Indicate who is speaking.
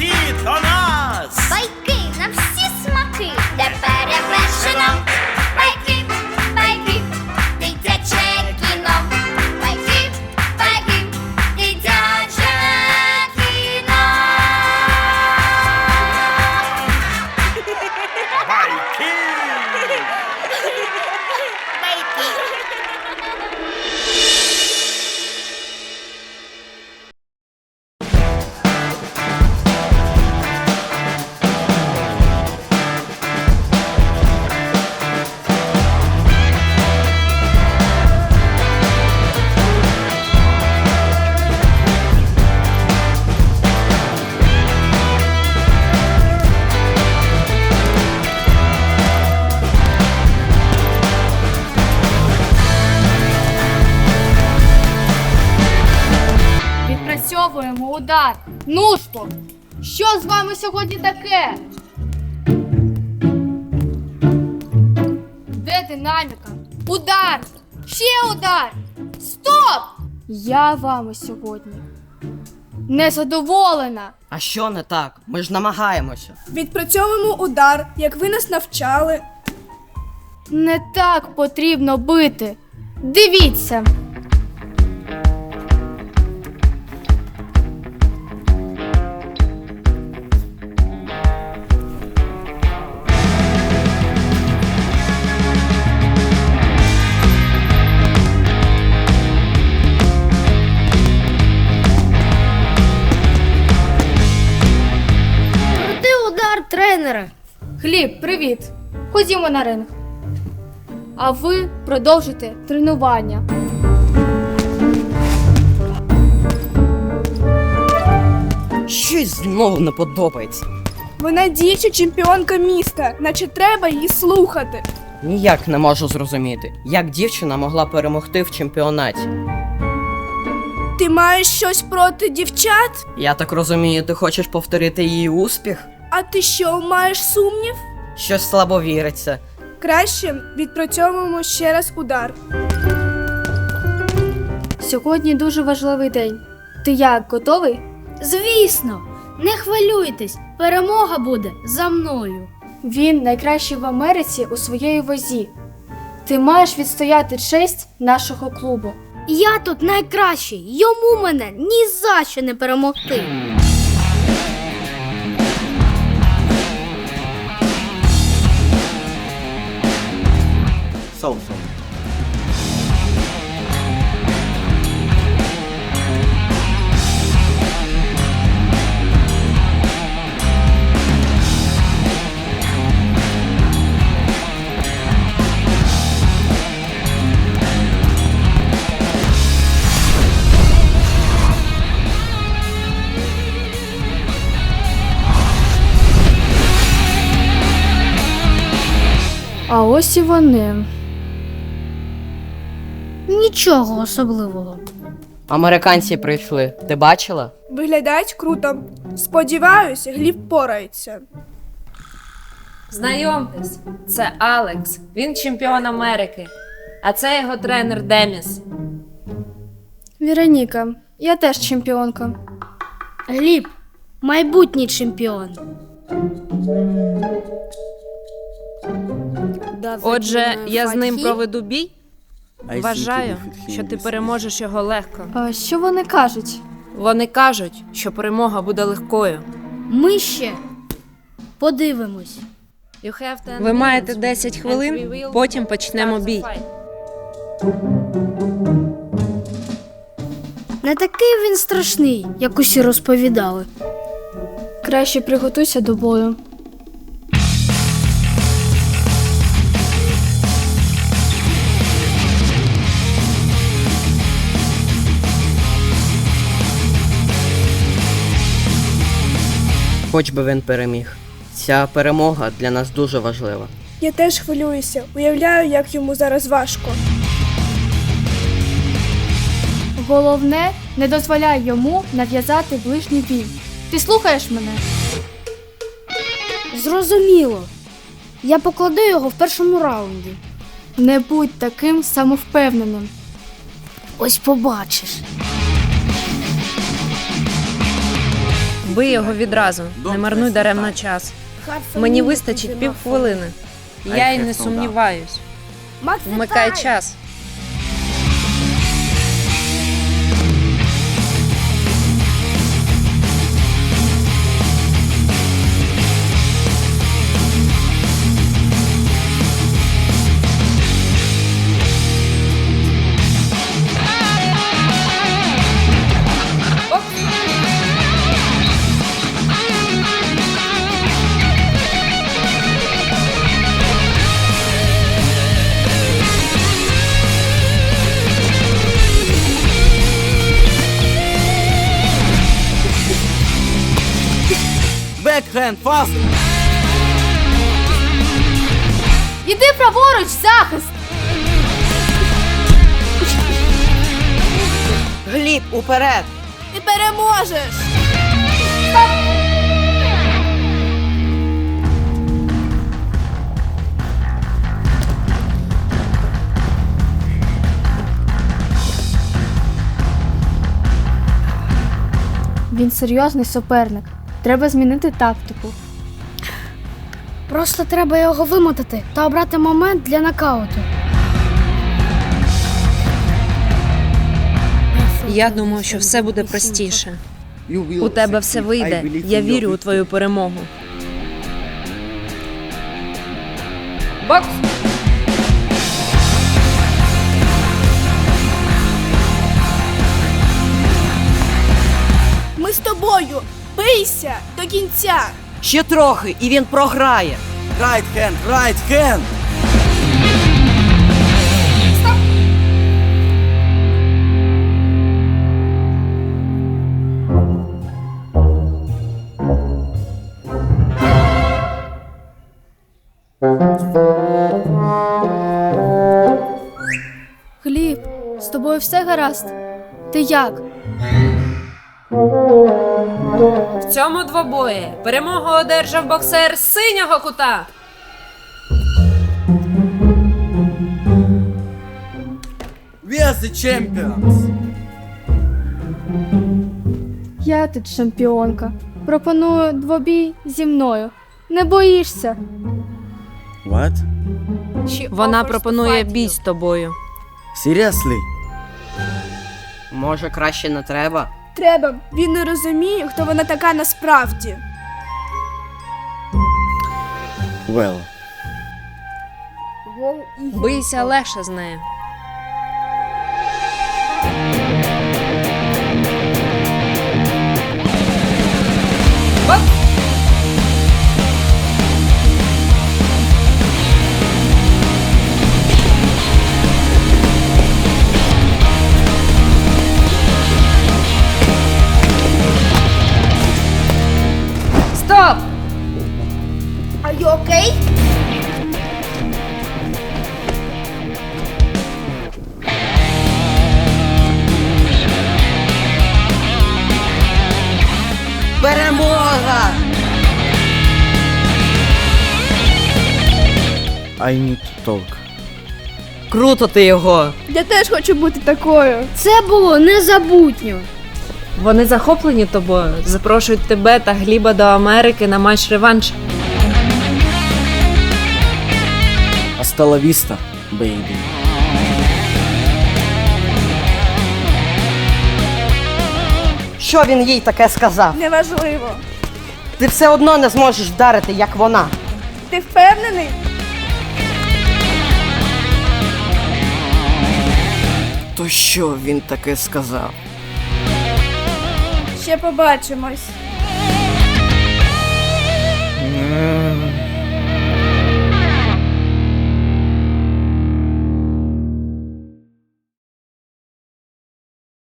Speaker 1: Cheat on удар. Ну ж що з вами сьогодні таке? Де динаміка? Удар! Ще удар! Стоп! Я вами сьогодні не задоволена.
Speaker 2: А що не так? Ми ж намагаємося.
Speaker 3: Відпрацьовуємо удар, як ви нас навчали.
Speaker 1: Не так потрібно бити. Дивіться.
Speaker 4: Удар тренера.
Speaker 1: Гліб, привіт. Ходімо на ринг. А ви продовжите тренування.
Speaker 2: Щось знову не подобається.
Speaker 3: Вона діюча чемпіонка міста, наче треба її слухати.
Speaker 2: Ніяк не можу зрозуміти, як дівчина могла перемогти в чемпіонаті.
Speaker 3: Ти маєш щось проти дівчат?
Speaker 2: Я так розумію, ти хочеш повторити її успіх?
Speaker 3: А ти що, маєш сумнів?
Speaker 2: Щось слабо віриться.
Speaker 3: Краще відпрацьовуємо ще раз удар.
Speaker 1: Сьогодні дуже важливий день. Ти як готовий?
Speaker 4: Звісно, не хвилюйтесь, перемога буде за мною.
Speaker 1: Він найкращий в Америці у своєї вазі. Ти маєш відстояти честь нашого клубу.
Speaker 4: Я тут найкращий, йому мене ні за що не перемогти.
Speaker 5: Соусом.
Speaker 1: А ось і вони.
Speaker 4: Нічого особливого.
Speaker 2: Американці прийшли. Ти бачила?
Speaker 3: Виглядають круто. Сподіваюсь, Гліб порається.
Speaker 6: Знайомтесь, це Алекс. Він чемпіон Америки. А це його тренер Деміс.
Speaker 1: Вероніка, я теж чемпіонка.
Speaker 4: Гліб, майбутній чемпіон.
Speaker 6: Отже, я з ним проведу бій. Вважаю, що ти переможеш його легко.
Speaker 1: А що вони кажуть?
Speaker 6: Вони кажуть, що перемога буде легкою.
Speaker 4: Ми ще подивимось.
Speaker 6: Ви маєте 10 хвилин, потім почнемо бій.
Speaker 4: Не такий він страшний, як усі розповідали.
Speaker 1: Краще приготуйся до бою.
Speaker 2: Хоч би він переміг. Ця перемога для нас дуже важлива.
Speaker 3: Я теж хвилююся. Уявляю, як йому зараз важко.
Speaker 1: Головне, не дозволяй йому нав'язати ближній бій. Ти слухаєш мене?
Speaker 4: Зрозуміло. Я покладу його в першому раунді.
Speaker 1: Не будь таким самовпевненим.
Speaker 4: Ось побачиш.
Speaker 6: Бий його відразу, не марнуй даремно час. Мені вистачить півхвилини. Я й не сумніваюсь. Вмикай час.
Speaker 5: Backhand, fast!
Speaker 1: Іди праворуч, захист!
Speaker 2: Гліб, уперед!
Speaker 3: Ти переможеш!
Speaker 1: Він серйозний суперник. Треба змінити тактику.
Speaker 4: Просто треба його вимотати та обрати момент для нокауту.
Speaker 6: Я думав, що все буде простіше. У тебе все вийде. Я вірю у твою перемогу. Бокс!
Speaker 3: Ми з тобою! Бийся до кінця!
Speaker 2: Ще трохи, і він програє.
Speaker 5: Right hand, right hand.
Speaker 1: Гліб, з тобою все гаразд? Ти як?
Speaker 6: В цьому двобої перемогу одержав боксер з синього кута.
Speaker 5: We are the champions.
Speaker 1: Я тут чемпіонка. Пропоную двобій зі мною. Не боїшся?
Speaker 5: What?
Speaker 6: Вона пропонує бій з тобою.
Speaker 5: Seriously?
Speaker 2: Може, краще не треба?
Speaker 3: Треба. Він не розуміє, хто вона така насправді.
Speaker 5: Well,
Speaker 6: Бийся легше з нею.
Speaker 5: I need to talk.
Speaker 2: Круто ти його!
Speaker 3: Я теж хочу бути такою.
Speaker 4: Це було незабутньо.
Speaker 6: Вони захоплені тобою. Запрошують тебе та Гліба до Америки на матч реванш.
Speaker 5: Vista, baby.
Speaker 2: Що він їй таке сказав?
Speaker 3: Неважливо.
Speaker 2: Ти все одно не зможеш вдарити, як вона.
Speaker 3: Ти впевнений?
Speaker 2: То що він таке сказав?
Speaker 3: Ще побачимось.
Speaker 5: Mm.